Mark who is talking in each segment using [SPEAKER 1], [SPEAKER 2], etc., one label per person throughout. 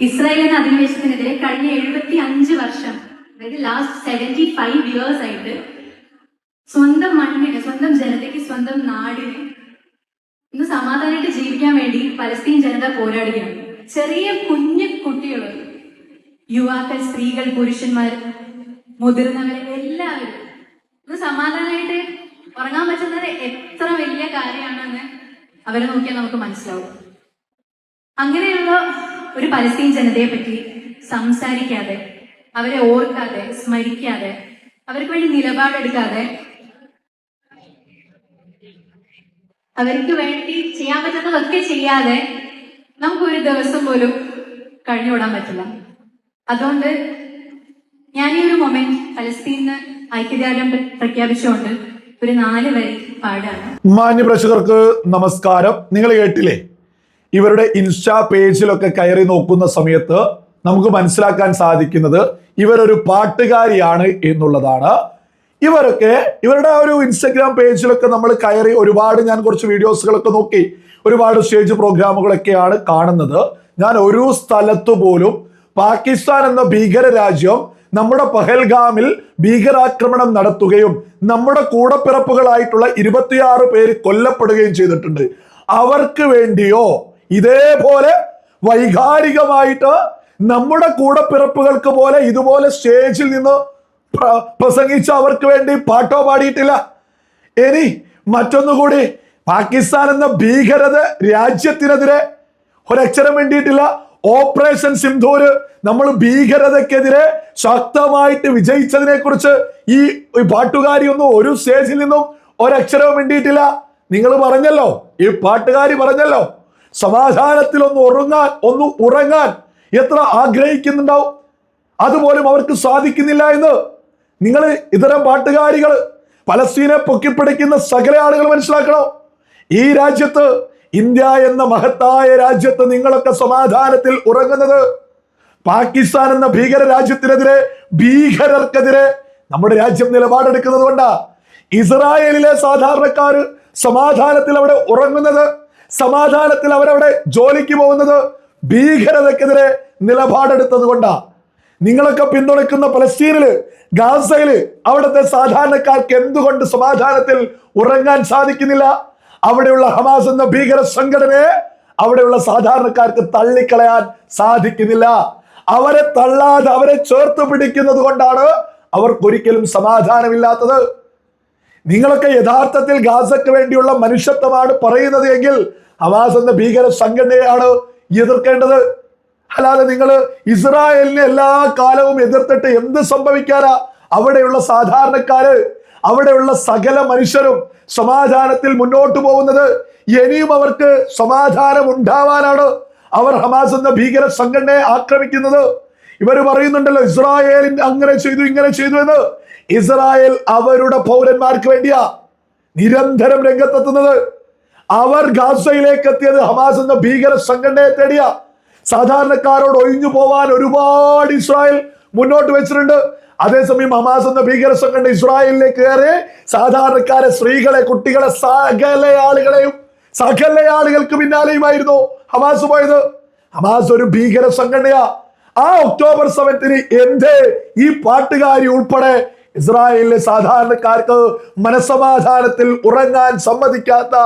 [SPEAKER 1] Israel എന്ന അധിനിവേശത്തിനെതിരെ കഴിഞ്ഞ എഴുപത്തി അഞ്ച് വർഷം അതായത് ലാസ്റ്റ് സെവന്റി ഫൈവ് ഇയേഴ്സ് ആയിട്ട് സ്വന്തം മണ്ണിന് സ്വന്തം ജനതയ്ക്ക് സ്വന്തം നാടിന് ഇന്ന് സമാധാനമായിട്ട് ജീവിക്കാൻ വേണ്ടി പലസ്തീൻ ജനത പോരാടുകയാണ്. ചെറിയ കുഞ്ഞു കുട്ടികൾ യുവാക്കൾ സ്ത്രീകൾ പുരുഷന്മാർ മുതിർന്നവർ എല്ലാവരും ഇന്ന് സമാധാനമായിട്ട് ഉറങ്ങാൻ പറ്റുന്നത് എത്ര വലിയ കാര്യമാണെന്ന് അവരെ നോക്കിയാൽ നമുക്ക് മനസ്സിലാവും. അങ്ങനെയുള്ള ഒരു പലസ്തീൻ ജനതയെ പറ്റി സംസാരിക്കാതെ അവരെ ഓർക്കാതെ സ്മരിക്കാതെ അവർക്ക് വേണ്ടി നിലപാടെടുക്കാതെ അവർക്ക് വേണ്ടി ചെയ്യാൻ പറ്റുന്നതൊക്കെ ചെയ്യാതെ നമുക്ക് ഒരു ദിവസം പോലും കഴിഞ്ഞുവിടാൻ പറ്റില്ല. അതുകൊണ്ട് ഞാൻ ഈ ഒരു മൊമെന്റ് പലസ്തീന് ഐക്യദാർഢ്യം പ്രഖ്യാപിച്ചുകൊണ്ട് ഒരു നാല് വരി പാടാണ്
[SPEAKER 2] മാന്യ പ്രേക്ഷകർക്ക് നമസ്കാരം. നിങ്ങൾ കേട്ടില്ലേ? ഇവരുടെ ഇൻസ്റ്റാ പേജിലൊക്കെ കയറി നോക്കുന്ന സമയത്ത് നമുക്ക് മനസ്സിലാക്കാൻ സാധിക്കുന്നത് ഇവരൊരു പാട്ടുകാരിയാണ് എന്നുള്ളതാണ്. ഇവരൊക്കെ ഇവരുടെ ആ ഒരു ഇൻസ്റ്റഗ്രാം പേജിലൊക്കെ നമ്മൾ കയറി ഒരുപാട് ഞാൻ കുറച്ച് വീഡിയോസുകളൊക്കെ നോക്കി ഒരുപാട് സ്റ്റേജ് പ്രോഗ്രാമുകളൊക്കെയാണ് കാണുന്നത്. ഞാൻ ഒരു സ്ഥലത്തു പോലും പാകിസ്ഥാൻ എന്ന ഭീകര രാജ്യം നമ്മുടെ പഹൽഗാമിൽ ഭീകരാക്രമണം നടത്തുകയും നമ്മുടെ കൂടപ്പിറപ്പുകളായിട്ടുള്ള ഇരുപത്തിയാറ് പേര് കൊല്ലപ്പെടുകയും ചെയ്തിട്ടുണ്ട്. അവർക്ക് വേണ്ടിയോ ഇതേപോലെ വൈകാരികമായിട്ട് നമ്മുടെ കൂടപ്പിറപ്പുകൾക്ക് പോലെ ഇതുപോലെ സ്റ്റേജിൽ നിന്ന് പ്ര- പ്രസംഗിച്ച അവർക്ക് വേണ്ടി പാട്ടോ പാടിയിട്ടില്ല. ഇനി മറ്റൊന്നുകൂടി പാകിസ്ഥാൻ എന്ന ഭീകരത രാജ്യത്തിനെതിരെ ഒരക്ഷരം വേണ്ടിയിട്ടില്ല ഓപ്പറേഷൻ സിന്ധൂര് നമ്മൾ ഭീകരതക്കെതിരെ ശക്തമായിട്ട് വിജയിച്ചതിനെ കുറിച്ച് ഈ പാട്ടുകാരി ഒന്നും ഒരു സ്റ്റേജിൽ നിന്നും ഒരക്ഷരവും വേണ്ടിയിട്ടില്ല നിങ്ങൾ പറഞ്ഞല്ലോ ഈ പാട്ടുകാരി പറഞ്ഞല്ലോ. സമാധാനത്തിൽ ഒന്ന് ഉറങ്ങാൻ ഒന്ന് ഉറങ്ങാൻ എത്ര ആഗ്രഹിക്കുന്നുണ്ടാവും? അതുപോലും അവർക്ക് സാധിക്കുന്നില്ല എന്ന് നിങ്ങൾ ഇത്തരം പാട്ടുകാരികൾ പലസ്തീനെ പൊക്കിപ്പിടിക്കുന്ന സകല ആളുകൾ മനസ്സിലാക്കണം? ഈ രാജ്യത്ത് ഇന്ത്യ എന്ന മഹത്തായ രാജ്യത്ത് നിങ്ങളൊക്കെ സമാധാനത്തിൽ ഉറങ്ങുന്നത് പാകിസ്ഥാൻ എന്ന ഭീകര രാജ്യത്തിനെതിരെ ഭീകരർക്കെതിരെ നമ്മുടെ രാജ്യം നിലപാടെടുക്കുന്നത് കൊണ്ടാ. ഇസ്രായേലിലെ സാധാരണക്കാർ സമാധാനത്തിൽ അവിടെ ഉറങ്ങുന്നത് സമാധാനത്തിൽ അവരവിടെ ജോലിക്ക് പോകുന്നത് ഭീകരതക്കെതിരെ നിലപാടെടുത്തത് കൊണ്ടാ നിങ്ങളൊക്കെ പിന്തുണയ്ക്കുന്ന പലസ്തീനിൽ ഗാസയിൽ അവിടുത്തെ സാധാരണക്കാർക്ക് എന്തുകൊണ്ട് സമാധാനത്തിൽ ഉറങ്ങാൻ സാധിക്കുന്നില്ല? അവിടെയുള്ള ഹമാസ് എന്ന ഭീകര സംഘടനയെ അവിടെയുള്ള സാധാരണക്കാർക്ക് തള്ളിക്കളയാൻ സാധിക്കുന്നില്ല. അവരെ തള്ളാതെ അവരെ ചേർത്ത് പിടിക്കുന്നത് കൊണ്ടാണ് അവർക്കൊരിക്കലും സമാധാനമില്ലാത്തത്. നിങ്ങളൊക്കെ യഥാർത്ഥത്തിൽ ഗാസയ്ക്ക് വേണ്ടിയുള്ള മനുഷ്യത്വമാണ് പറയുന്നത് എങ്കിൽ ഹമാസ് എന്ന ഭീകര സംഘടനയാണ് എതിർക്കേണ്ടത്. അല്ലാതെ നിങ്ങൾ ഇസ്രായേലിനെ എല്ലാ കാലവും എതിർത്തിട്ട് എന്ത് സംഭവിക്കാനാ? അവിടെയുള്ള സാധാരണക്കാര് അവിടെയുള്ള സകല മനുഷ്യരും സമാധാനത്തിൽ മുന്നോട്ട് പോകുന്നത് ഇനിയും അവർക്ക് സമാധാനം ഉണ്ടാവാനാണ് അവർ ഹമാസ് എന്ന ഭീകര സംഘടനയെ ആക്രമിക്കുന്നത്. ഇവർ പറയുന്നുണ്ടല്ലോ ഇസ്രായേലിൻ അങ്ങനെ ചെയ്തു ഇങ്ങനെ ചെയ്തു എന്ന്. ഇസ്രായേൽ അവരുടെ പൗരന്മാർക്ക് വേണ്ടിയാ നിരന്തരം രംഗത്തെത്തുന്നത്. അവർ ഗാസയിലേക്ക് എത്തിയത് ഹമാസ് എന്ന ഭീകര സംഘടനയെ തേടിയ. സാധാരണക്കാരോട് ഒഴിഞ്ഞു പോവാൻ ഒരുപാട് ഇസ്രായേൽ മുന്നോട്ട് വെച്ചിട്ടുണ്ട്. അതേസമയം ഹമാസ് എന്ന ഭീകര സംഘടന ഇസ്രായേലിലേക്ക് കയറി സാധാരണക്കാരെ സ്ത്രീകളെ കുട്ടികളെ സകല ആളുകളെയും സകല ആളുകൾക്ക് പിന്നാലെയുമായിരുന്നു ഹമാസ് പോയത്. ഹമാസ് ഒരു ഭീകര സംഘടനയാ. ആ ഒക്ടോബർ സെവൻത്തിന് എന്തേ ഈ പാട്ടുകാരി ഉൾപ്പെടെ ഇസ്രായേലിലെ സാധാരണക്കാർക്ക് മനസമാധാനത്തിൽ ഉറങ്ങാൻ സമ്മതിക്കാത്ത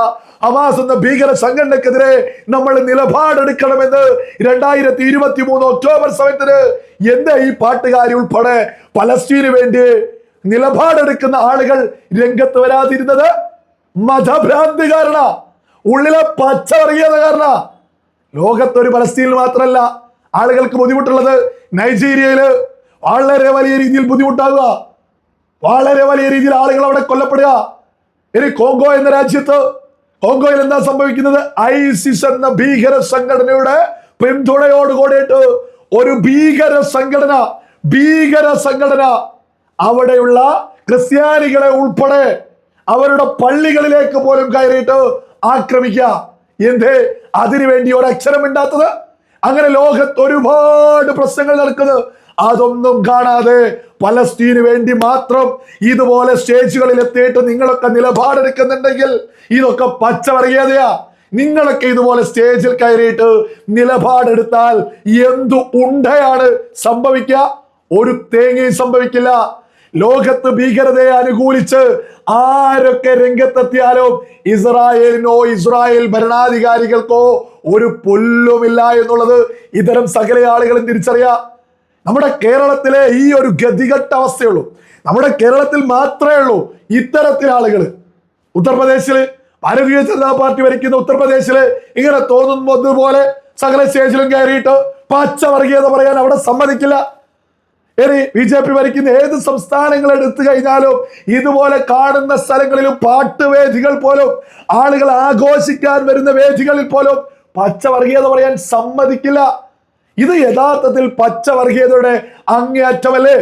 [SPEAKER 2] ഹമാസ് എന്ന ഭീകര സംഘടനക്കെതിരെ നമ്മൾ നിലപാടെടുക്കണമെന്ന് രണ്ടായിരത്തി ഇരുപത്തി മൂന്ന് ഒക്ടോബർ സെവൻത്തിന് എന്താ ഈ പാട്ടുകാരി ഉൾപ്പെടെ പലസ്തീന് വേണ്ടി നിലപാടെടുക്കുന്ന ആളുകൾ രംഗത്ത് വരാതിരുന്നത് മതഭ്രാന്തി കാരണ ഉള്ളിലെ പച്ച അറിയാതെ കാരണ. ലോകത്തൊരു പലസ്തീനിൽ മാത്രമല്ല ആളുകൾക്ക് ബുദ്ധിമുട്ടുള്ളത് നൈജീരിയയിൽ വളരെ വലിയ രീതിയിൽ ബുദ്ധിമുട്ടാകുക വളരെ വലിയ രീതിയിൽ ആളുകൾ അവിടെ കൊല്ലപ്പെടുക. ഇനി കോങ്കോ എന്ന രാജ്യത്ത് കോങ്കോയിൽ എന്താ സംഭവിക്കുന്നത്? ഐസിസ് എന്ന ഭീകര സംഘടനയുടെ പിന്തുണയോട് കൂടിയിട്ട് ഒരു ഭീകര സംഘടന ഭീകര സംഘടന അവിടെയുള്ള ക്രിസ്ത്യാനികളെ ഉൾപ്പെടെ അവരുടെ പള്ളികളിലേക്ക് പോലും കയറിയിട്ട് ആക്രമിക്കുക. എന്തേ? അതിനുവേണ്ടി ഒരക്ഷരം ഇണ്ടാത്തത് അങ്ങനെ ലോകത്ത് ഒരുപാട് പ്രശ്നങ്ങൾ നടക്കുന്നത്. അതൊന്നും കാണാതെ പലസ്തീന് വേണ്ടി മാത്രം ഇതുപോലെ സ്റ്റേജുകളിൽ എത്തിയിട്ട് നിങ്ങളൊക്കെ നിലപാടെടുക്കുന്നുണ്ടെങ്കിൽ ഇതൊക്കെ പച്ച വർഗീയതയാ നിങ്ങളൊക്കെ ഇതുപോലെ സ്റ്റേജിൽ കയറിയിട്ട് നിലപാടെടുത്താൽ എന്തു ഉണ്ടയാണ് സംഭവിക്കുക? ഒരു തേങ്ങയും സംഭവിക്കില്ല. ലോകത്ത് ഭീകരതയെ അനുകൂലിച്ച് ആരൊക്കെ രംഗത്തെത്തിയാലും ഇസ്രായേലിനോ ഇസ്രായേൽ ഭരണാധികാരികൾക്കോ ഒരു പുല്ലുമില്ല എന്നുള്ളത് ഇത്തരം സകല ആളുകളും തിരിച്ചറിയാം. നമ്മുടെ കേരളത്തിലെ ഈ ഒരു ഗതികെട്ട അവസ്ഥയുള്ളൂ. നമ്മുടെ കേരളത്തിൽ മാത്രമേ ഉള്ളൂ ഇത്തരത്തിൽ ആളുകൾ ഉത്തർപ്രദേശിൽ ഭാരതീയ ജനതാ പാർട്ടി ഭരിക്കുന്ന ഉത്തർപ്രദേശിൽ ഇങ്ങനെ തോന്നുന്നത് പോലെ സകല സ്റ്റേജിലും കയറിയിട്ട് പച്ചവർഗീയത പറയാൻ അവിടെ സമ്മതിക്കില്ല. ഇനി ബി ജെ പി ഭരിക്കുന്ന ഏത് സംസ്ഥാനങ്ങൾ എടുത്തു കഴിഞ്ഞാലും ഇതുപോലെ കാണുന്ന സ്ഥലങ്ങളിലും പാട്ടുവേദികൾ പോലും ആളുകൾ ആഘോഷിക്കാൻ വരുന്ന വേദികളിൽ പോലും പച്ചവർഗീയത പറയാൻ സമ്മതിക്കില്ല. ഇത് യഥാർത്ഥത്തിൽ പച്ചവർഗീയതയുടെ അങ്ങേയറ്റമല്ലേ?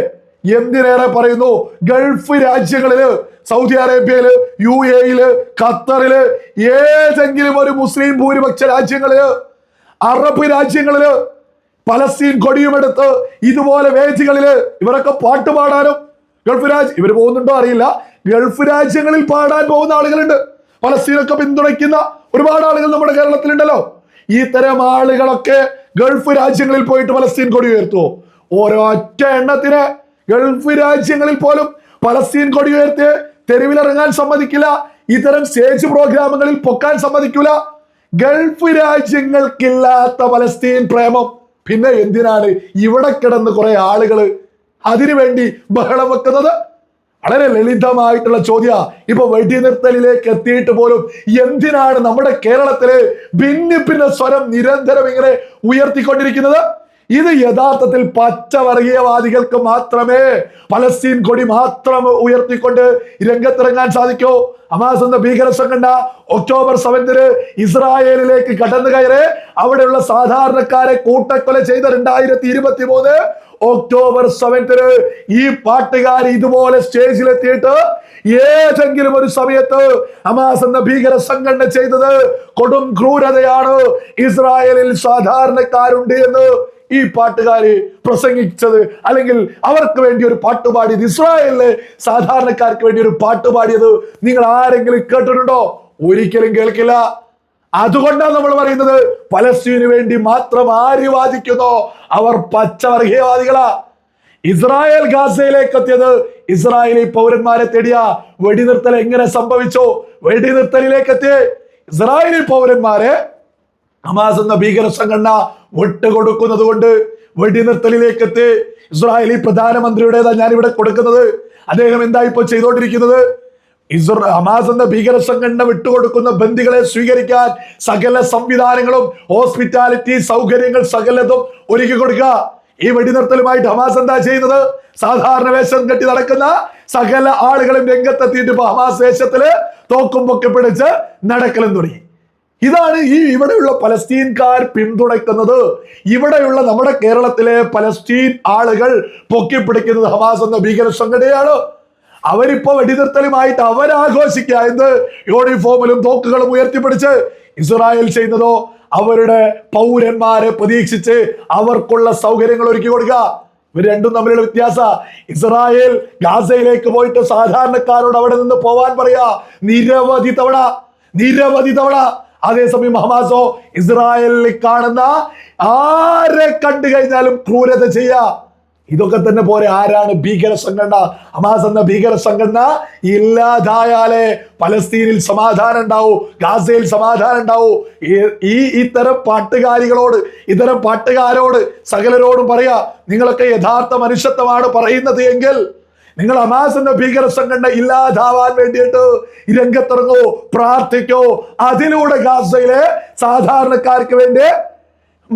[SPEAKER 2] എന്തിനേറെ പറയുന്നു? ഗൾഫ് രാജ്യങ്ങളിൽ സൗദി അറേബ്യയിൽ യു എയിൽ ഖത്തറിൽ ഏതെങ്കിലും ഒരു മുസ്ലിം ഭൂരിപക്ഷ രാജ്യങ്ങളിൽ അറബ് രാജ്യങ്ങളിൽ പലസ്തീൻ കൊടിയുമെടുത്ത് ഇതുപോലെ വേദികളിൽ ഇവരൊക്കെ പാട്ട് പാടാനും ഗൾഫ് രാജ്യം ഇവർ പോകുന്നുണ്ടോ അറിയില്ല. ഗൾഫ് രാജ്യങ്ങളിൽ പാടാൻ പോകുന്ന ആളുകളുണ്ട്. പലസ്തീനൊക്കെ പിന്തുണയ്ക്കുന്ന ഒരുപാട് ആളുകൾ നമ്മുടെ കേരളത്തിലുണ്ടല്ലോ. ഇത്തരം ആളുകളൊക്കെ ഗൾഫ് രാജ്യങ്ങളിൽ പോയിട്ട് പലസ്തീൻ കൊടി ഉയർത്തുവോ? ഒരൊറ്റ എണ്ണത്തിന് ഗൾഫ് രാജ്യങ്ങളിൽ പോലും പലസ്തീൻ കൊടി ഉയർത്തി തെരുവിലിറങ്ങാൻ സമ്മതിക്കില്ല. ഇത്തരം സ്റ്റേജ് പ്രോഗ്രാമുകളിൽ പൊക്കാൻ സമ്മതിക്കില്ല ഗൾഫ് രാജ്യങ്ങൾക്കില്ലാത്ത പലസ്തീൻ പ്രേമം. പിന്നെ എന്തിനാണ് ഇവിടെ കിടന്ന് കുറെ ആളുകൾ അതിനുവേണ്ടി ബഹളം വെക്കുന്നത്? വളരെ ലളിതമായിട്ടുള്ള ചോദ്യ. ഇപ്പൊ വെടിനിർത്തലിലേക്ക് എത്തിയിട്ട് പോലും എന്തിനാണ് നമ്മുടെ കേരളത്തിലെ ഭിന്നിപ്പിന്റെ സ്വരം നിരന്തരം ഇങ്ങനെ ഉയർത്തിക്കൊണ്ടിരിക്കുന്നത്? ഇത് യഥാർത്ഥത്തിൽ പച്ചവർഗീയവാദികൾക്ക് മാത്രമേ പലസ്തീൻ കൊടി മാത്രം ഉയർത്തിക്കൊണ്ട് രംഗത്തിറങ്ങാൻ സാധിക്കൂ. ഹമാസ് ഭീകര സംഘടന ഒക്ടോബർ സെവന്തിന് ഇസ്രായേലിലേക്ക് കടന്നു കയറി അവിടെയുള്ള സാധാരണക്കാരെ കൂട്ടക്കൊല ചെയ്ത രണ്ടായിരത്തി ഇരുപത്തി മൂന്ന് ഒക്ടോബർ സെവൻത്തിന് ഈ പാട്ടുകാർ ഇതുപോലെ സ്റ്റേജിൽ സ്റ്റേജിലെത്തിയിട്ട് ഏതെങ്കിലും ഒരു സമയത്ത് ഹമാസ് എന്ന ഭീകര സംഘടന ചെയ്തത് കൊടും ക്രൂരതയാണ്. ഇസ്രായേലിൽ സാധാരണക്കാരുണ്ട് എന്ന് ഈ പാട്ടുകാര് പ്രസംഗിച്ചത്. അല്ലെങ്കിൽ അവർക്ക് വേണ്ടി ഒരു പാട്ട് പാടിയത് ഇസ്രായേലിലെ സാധാരണക്കാർക്ക് വേണ്ടി ഒരു പാട്ട് പാടിയത് നിങ്ങൾ ആരെങ്കിലും കേട്ടിട്ടുണ്ടോ? ഒരിക്കലും കേൾക്കില്ല. അതുകൊണ്ടാണ് നമ്മൾ പറയുന്നത് പലസ്തീനു വേണ്ടി മാത്രം ആര് വാദിക്കുന്നു അവർ പച്ചവർഗീയവാദികളാ. ഇസ്രായേൽ ഗാസയിലേക്ക് എത്തിയത് ഇസ്രായേലി പൗരന്മാരെ തേടിയ വെടിനിർത്തൽ എങ്ങനെ സംഭവിച്ചു? വെടിനിർത്തലിലേക്ക് എത്തിയ ഇസ്രായേലി പൗരന്മാരെ ഹമാസ് എന്ന ഭീകര സംഘടന വിട്ടുകൊടുക്കുന്നത് കൊണ്ട് വെടിനിർത്തലിലേക്ക് എത്തി ഇസ്രായേലി പ്രധാനമന്ത്രിയുടേതാണ് ഞാനിവിടെ കൊടുക്കുന്നത്. അദ്ദേഹം എന്താ ഇപ്പൊ ചെയ്തുകൊണ്ടിരിക്കുന്നത് ഇസ്ര ഹമാസ് എന്ന ഭീകര സംഘടന വിട്ടുകൊടുക്കുന്ന ബന്ദികളെ സ്വീകരിക്കാൻ സകല സംവിധാനങ്ങളും ഹോസ്പിറ്റാലിറ്റി സൗകര്യങ്ങൾ സകലതും ഒരുക്കി കൊടുക്കുക. ഈ വെടിനിർത്തലുമായിട്ട് ഹമാസ് എന്താ ചെയ്യുന്നത്? സാധാരണ വേഷം കെട്ടി നടക്കുന്ന സകല ആളുകളും രംഗത്തെത്തിയിട്ട് ഇപ്പൊ ഹമാസ് വേഷത്തിൽ തോക്കും പൊക്കി പിടിച്ച് നടക്കലും തുടങ്ങി. ഇതാണ് ഈ ഇവിടെയുള്ള പലസ്തീൻകാർ പിന്തുണയ്ക്കുന്നത്. ഇവിടെയുള്ള നമ്മുടെ കേരളത്തിലെ പലസ്തീൻ ആളുകൾ പൊക്കിപ്പിടിക്കുന്നത് ഹമാസ് എന്ന ഭീകര സംഘടനയാണ് അവരിപ്പോ വെടിനിർത്തലുമായിട്ട് അവരാഘോഷിക്കുക എന്ത് യൂണിഫോമിലും തോക്കുകളും ഉയർത്തിപ്പിടിച്ച് ഇസ്രായേൽ ചെയ്യുന്നതോ അവരുടെ പൗരന്മാരെ പ്രതീക്ഷിച്ച് അവർക്കുള്ള സൗകര്യങ്ങൾ ഒരുക്കി കൊടുക്കുക. ഇവർ രണ്ടും തമ്മിലുള്ള വ്യത്യാസ. ഇസ്രായേൽ ഗാസയിലേക്ക് പോയിട്ട് സാധാരണക്കാരോട് അവിടെ നിന്ന് പോവാൻ പറയാ. നിരവധി തവണ നിരവധി തവണ. അതേസമയം ഹമാസോ ഇസ്രായേലിൽ കാണുന്ന ആരെ കണ്ടു കഴിഞ്ഞാലും ക്രൂരത ചെയ്യാ ഇതൊക്കെ തന്നെ പോരെ. ആരാണ് ഭീകര സംഘടന? ഹമാസ് എന്ന ഭീകര സംഘടന ഇല്ലാതായാലേ പലസ്തീനിൽ സമാധാനം ഉണ്ടാവൂ ഗാസയിൽ സമാധാനം ഉണ്ടാവൂ. ഈ- ഇത്തരം പാട്ടുകാരികളോട് ഇത്തരം പാട്ടുകാരോട് സകലരോടും പറയാ നിങ്ങളൊക്കെ യഥാർത്ഥ മനുഷ്യത്വമാണ് പറയുന്നത് എങ്കിൽ നിങ്ങൾ ഹമാസ് എന്ന ഭീകര സംഘടന ഇല്ലാതാവാൻ വേണ്ടിയിട്ട് രംഗത്തിറങ്ങോ പ്രാർത്ഥിക്കൂ. അതിലൂടെ ഗാസയിലെ സാധാരണക്കാർക്ക് വേണ്ടി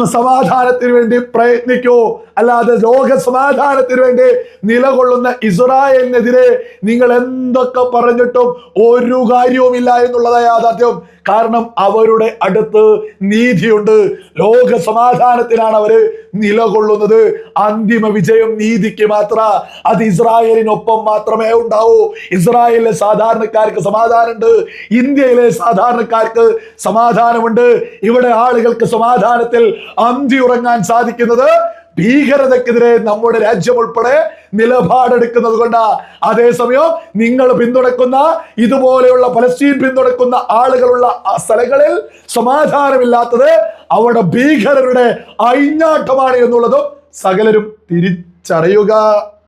[SPEAKER 2] സമാധാനത്തിന് വേണ്ടി പ്രയത്നിക്കൂ. അല്ലാതെ ലോക സമാധാനത്തിന് വേണ്ടി നിലകൊള്ളുന്ന ഇസ്രായേലിനെതിരെ നിങ്ങൾ എന്തൊക്കെ പറഞ്ഞിട്ടും ഒരു കാര്യവുമില്ല എന്നുള്ളത് യാഥാർത്ഥ്യം. കാരണം അവരുടെ അടുത്ത് നീതിയുണ്ട്. ലോക സമാധാനത്തിനാണ് അവർ നിലകൊള്ളുന്നത്. അന്തിമ വിജയം നീതിക്ക് മാത്ര. അത് ഇസ്രായേലിനൊപ്പം മാത്രമേ ഉണ്ടാവൂ. ഇസ്രായേലിലെ സാധാരണക്കാർക്ക് സമാധാനമുണ്ട്. ഇന്ത്യയിലെ സാധാരണക്കാർക്ക് സമാധാനമുണ്ട്. ഇവിടെ ആളുകൾക്ക് സമാധാനത്തിൽ അന്തി ഉറങ്ങാൻ സാധിക്കുന്നത് ഭീകരതക്കെതിരെ നമ്മുടെ രാജ്യം ഉൾപ്പെടെ നിലപാടെടുക്കുന്നത് കൊണ്ട്. അതേസമയം നിങ്ങൾ പിന്തുണക്കുന്ന ഇതുപോലെയുള്ള പലസ്തീൻ പിന്തുണക്കുന്ന ആളുകളുള്ള ആ സ്ഥലങ്ങളിൽ സമാധാനമില്ലാത്തത് അവിടെ ഭീകരരുടെ അഴിഞ്ഞാട്ടമാണ് എന്നുള്ളതും സകലരും തിരിച്ചറിയുക.